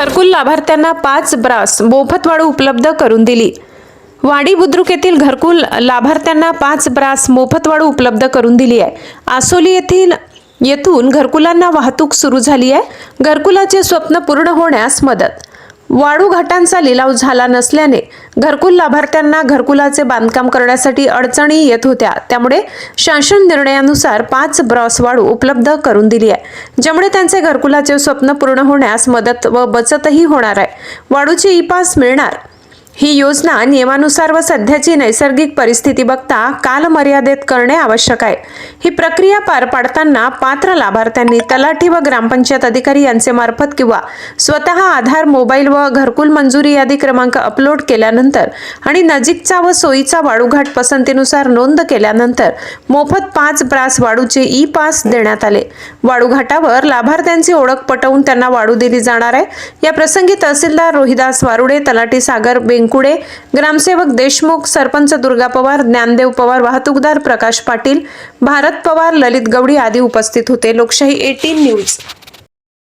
घरकुल लाभार्थ्यांना पाच ब्रास मोफत वाळू उपलब्ध करून दिली. वाडी बुद्रुक येथील घरकुल लाभार्थ्यांना पाच ब्रास मोफत वाळू उपलब्ध करून दिली आहे. आसोली येथील येथून घरकुलांना वाहतूक सुरू झाली आहे. घरकुलाचे स्वप्न पूर्ण होण्यास मदत वाळू घाटांचा लिलाव झाला नसल्याने घरकुल लाभार्थ्यांना घरकुलाचे बांधकाम करण्यासाठी अडचणी येत होत्या. त्यामुळे शासन निर्णयानुसार पाच ब्रॉस वाळू उपलब्ध करून दिली आहे ज्यामुळे त्यांचे घरकुलाचे स्वप्न पूर्ण होण्यास मदत व बचतही होणार आहे. वाळूची ई पास मिळणार? ही योजना नियमानुसार व सध्याची नैसर्गिक परिस्थिती बघता कालमर्यादेत करणे आवश्यक आहे. ही प्रक्रिया पार पाडताना पात्र लाभार्थ्यांनी तलाठी व ग्रामपंचायत अधिकारी यांचे मार्फत किंवा स्वतः आधार मोबाईल व घरकुल मंजुरी यादी क्रमांक अपलोड केल्यानंतर आणि नजीकचा व सोयीचा वाळूघाट पसंतीनुसार नोंद केल्यानंतर मोफत पाच ब्रास वाळूचे ई पास देण्यात आले. वाळूघाटावर लाभार्थ्यांची ओळख पटवून त्यांना वाळू दिली जाणार आहे. या प्रसंगी तहसीलदार रोहिदास वारुडे तलाठी सागर बेंकुडे ग्रामसेवक देशमुख सरपंच दुर्गा पवार ज्ञानदेव पवार वाहतूकदार प्रकाश पाटील भारत पवार ललित गवडी आदी उपस्थित होते. लोकशाही एटीन न्यूज.